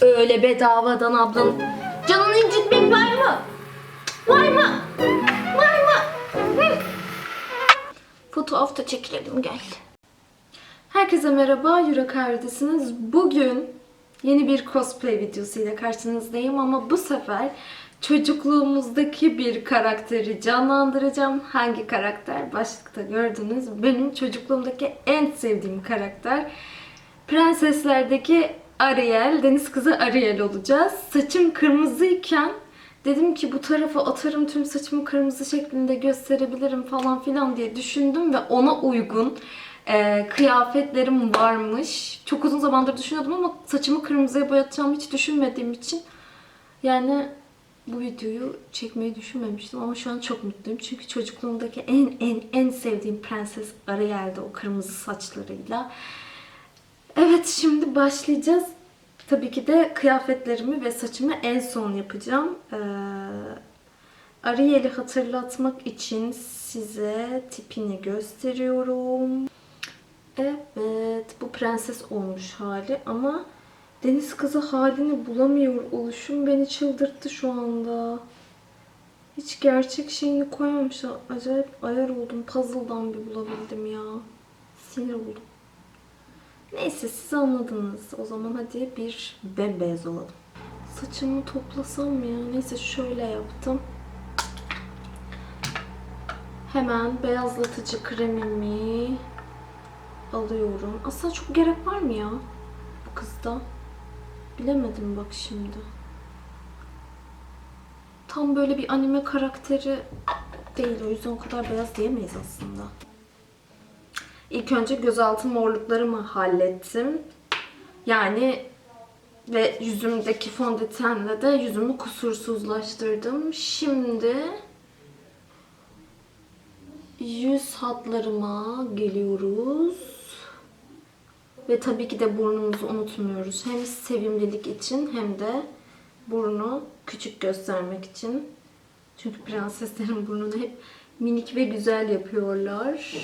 Öyle bedavadan ablanın canını incitmek var mı? Var mı? Var mı? Hı. Fotoğraf da çekilelim gel. Herkese merhaba, Eurocar'desiniz. Bugün yeni bir cosplay videosuyla karşınızdayım ama bu sefer çocukluğumuzdaki bir karakteri canlandıracağım. Hangi karakter? Başlıkta gördünüz. Benim çocukluğumdaki en sevdiğim karakter. Prenseslerdeki Ariel, deniz kızı Ariel olacağız. Saçım kırmızıyken dedim ki bu tarafa atarım tüm saçımı kırmızı şeklinde gösterebilirim falan filan diye düşündüm ve ona uygun e, kıyafetlerim varmış. Çok uzun zamandır düşünüyordum ama saçımı kırmızıya boyatacağımı hiç düşünmediğim için yani bu videoyu çekmeyi düşünmemiştim ama şu an çok mutluyum. Çünkü çocukluğumdaki en en en sevdiğim prenses Ariel'de o kırmızı saçlarıyla. Evet şimdi başlayacağız. Tabii ki de kıyafetlerimi ve saçımı en son yapacağım. Ee, Ariel'i hatırlatmak için size tipini gösteriyorum. Evet bu prenses olmuş hali ama deniz kızı halini bulamıyor oluşum beni çıldırttı şu anda. Hiç gerçek şeyini koymamışlar. Acayip ayar oldum. Puzzle'dan bir bulabildim ya. Sinir oldum. Neyse siz anladınız. O zaman hadi bir bembeyaz olalım. Saçımı toplasam mı ya? Neyse şöyle yaptım. Hemen beyazlatıcı kremimi alıyorum. Aslında çok gerek var mı ya bu kızda? Bilemedim bak şimdi. Tam böyle bir anime karakteri değil. O yüzden o kadar beyaz diyemeyiz aslında. İlk önce gözaltı morluklarımı hallettim. Yani ve yüzümdeki fondötenle de yüzümü kusursuzlaştırdım. Şimdi yüz hatlarıma geliyoruz. Ve tabii ki de burnumuzu unutmuyoruz. Hem sevimlilik için hem de burnu küçük göstermek için. Çünkü prenseslerin burnunu hep minik ve güzel yapıyorlar.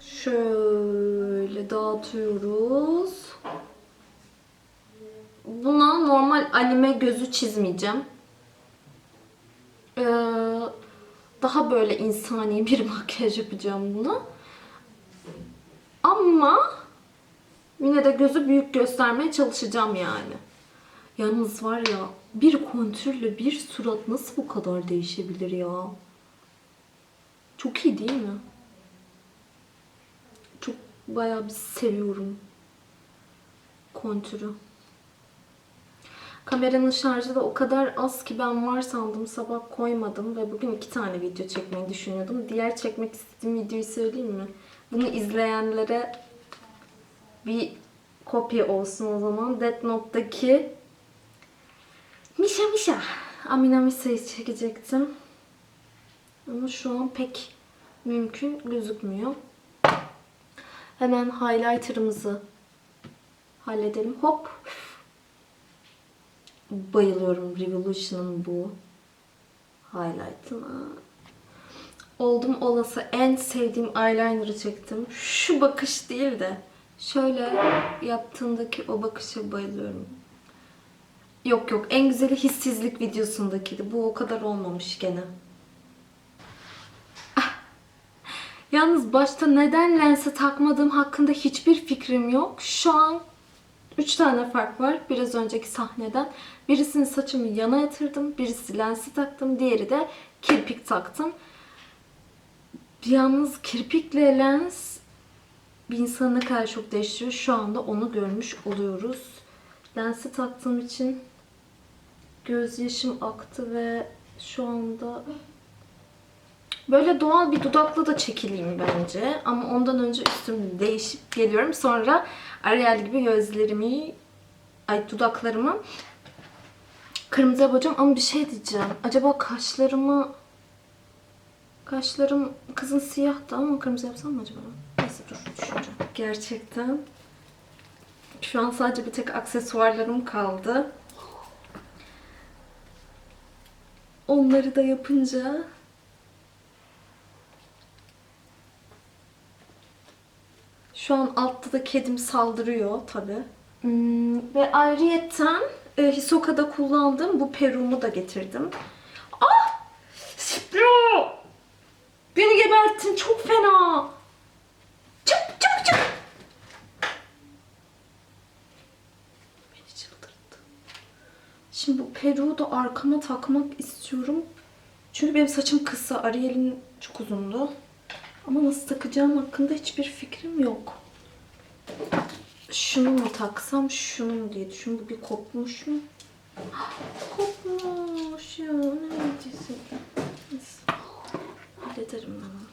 Şöyle dağıtıyoruz. Buna normal anime gözü çizmeyeceğim. Ee, daha böyle insani bir makyaj yapacağım buna. Ama yine de gözü büyük göstermeye çalışacağım yani. Yalnız var ya bir kontürle bir surat nasıl bu kadar değişebilir ya? Çok iyi değil mi? Çok bayağı bir seviyorum kontürü. Kameranın şarjı da o kadar az ki ben var sandım sabah koymadım ve bugün iki tane video çekmeyi düşünüyordum. Diğer çekmek istediğim videoyu söyleyeyim mi? Bunu izleyenlere bir kopya olsun o zaman. Death Note'daki Misha Misha Amina Misa'yı çekecektim. Ama şu an pek mümkün gözükmüyor. Hemen highlighter'ımızı halledelim. Hop. Bayılıyorum Revolution'ın bu highlight'ına. Oldum olası en sevdiğim eyeliner'ı çektim. Şu bakış değil de şöyle yaptığındaki o bakışa bayılıyorum. Yok yok en güzeli hissizlik videosundakiydi. Bu o kadar olmamış gene. Yalnız başta neden lense takmadığım hakkında hiçbir fikrim yok. Şu an 3 tane fark var biraz önceki sahneden. Birisini saçımı yana yatırdım, birisi lensi taktım, diğeri de kirpik taktım. Yalnız kirpikle lens bir insanı ne kadar çok değiştiriyor. Şu anda onu görmüş oluyoruz. Lensi taktığım için gözyaşım aktı ve şu anda Böyle doğal bir dudakla da çekileyim bence. Ama ondan önce üstümü değişip geliyorum. Sonra Ariel gibi gözlerimi, ay dudaklarımı kırmızıya boyayacağım. Ama bir şey diyeceğim. Acaba kaşlarımı, kaşlarım kızın siyahtı ama kırmızı yapsam mı acaba? Düşüneceğim. Gerçekten şu an sadece bir tek aksesuarlarım kaldı. Onları da yapınca Şu an altta da kedim saldırıyor tabi. ve ayrıyetten e, Hisoka'da kullandığım bu perumu da getirdim. Ah! Spiro! Beni geberttin çok fena. Çık çık çık. Beni çıldırttı. Şimdi bu peruğu da arkama takmak istiyorum. Çünkü benim saçım kısa. Ariel'in çok uzundu. Ama nasıl takacağım hakkında hiçbir fikrim yok. Şunu mu taksam, şunu mu diye düşünüyorum. Bu bir kopmuş mu? Kopmuş ya. Ne? Neyse. Hallederim ben onu.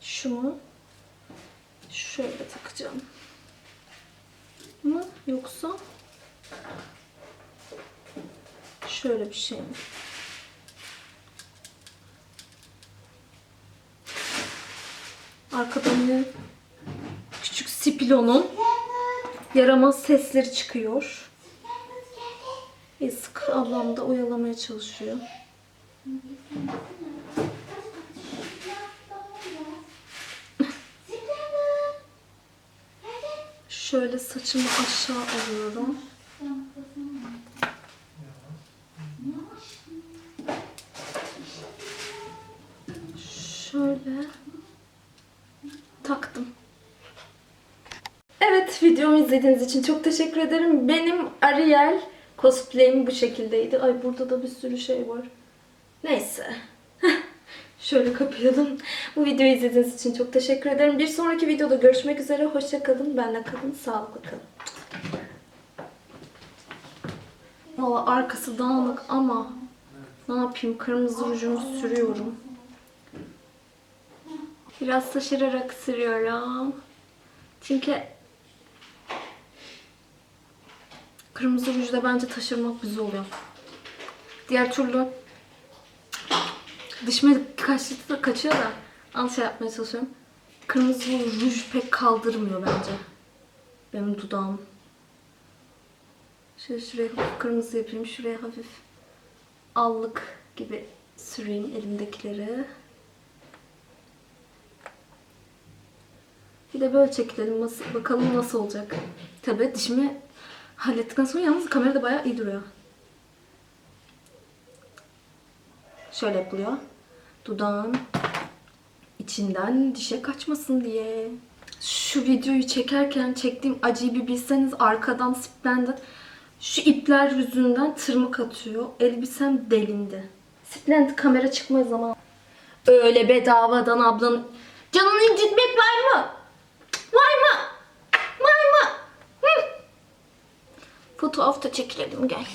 Şunu şöyle takacağım. Mı yoksa şöyle bir şey mi? Arkadan yine küçük Spilon'un yaramaz sesleri çıkıyor. Yazık ablam da oyalamaya çalışıyor. Şöyle saçımı aşağı alıyorum. Şöyle taktım. Evet videomu izlediğiniz için çok teşekkür ederim. Benim Ariel cosplay'im bu şekildeydi. Ay burada da bir sürü şey var. Neyse. Şöyle kapayalım. Bu videoyu izlediğiniz için çok teşekkür ederim. Bir sonraki videoda görüşmek üzere. Hoşça kalın. Benle kalın. Sağlıklı kalın. Valla arkası dağınık ama ne yapayım? Kırmızı rujumu sürüyorum. Biraz taşırarak sürüyorum. Çünkü kırmızı ruj da bence taşırmak güzel oluyor. Diğer türlü dişime kaçtı da kaçıyor da al şey yapmaya çalışıyorum. Kırmızı ruj pek kaldırmıyor bence. Benim dudağım. Şöyle şuraya hafif kırmızı yapayım. Şuraya hafif allık gibi süreyim elimdekileri. Bir de böyle çekilelim. Nasıl, bakalım nasıl olacak. Tabii dişimi hallettikten sonra yalnız kamerada bayağı iyi duruyor. Şöyle yapılıyor. Dudağın içinden dişe kaçmasın diye. Şu videoyu çekerken çektiğim acıyı bir bilseniz arkadan Splendid şu ipler yüzünden tırmık atıyor. Elbisem delindi. Splendid kamera çıkma zaman. Öyle bedavadan ablanın canını incitmek var mı? Var mı? Hı. Fotoğraf da çekilelim gel.